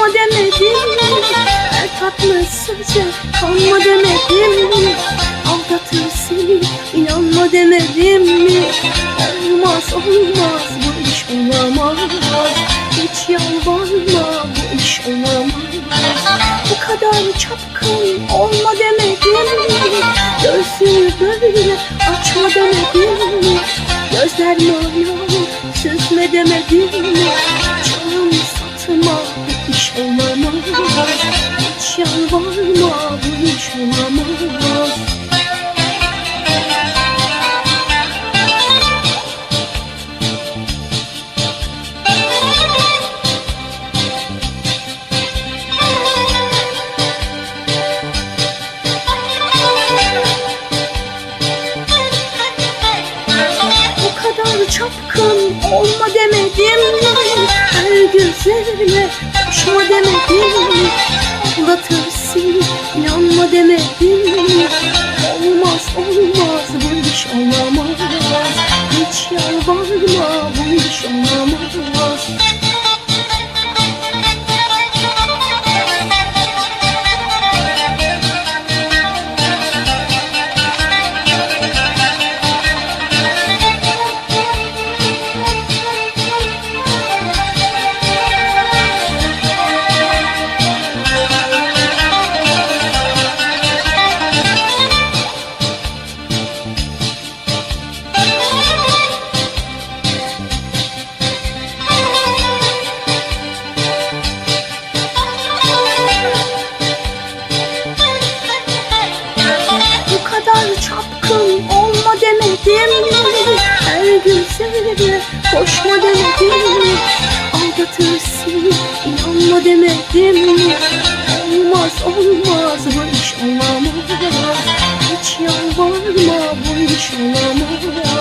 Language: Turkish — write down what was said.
Kanma demedim mi? Tatlı söze kanma demedim mi? Aldatır seni inanma demedim mi? Olmaz olmaz bu iş olamaz Hiç yalvarma bu iş olamaz Bu kadar çapkın olma demedim mi? Göğsünü böyle açma demedim mi? Gözler mayalı süzme demedim mi? Bu iş olamaz Bu kadar çapkın olma demedim mi? Her gözlerine koşma demedim mi? İnanma demedim mi? Olmaz olmaz bu iş olamaz mi? Her güzele koşma demedim? Aldatırsın inanma demedim? Olmaz olmaz bu iş olamaz Hiç yalvarma bu iş olamaz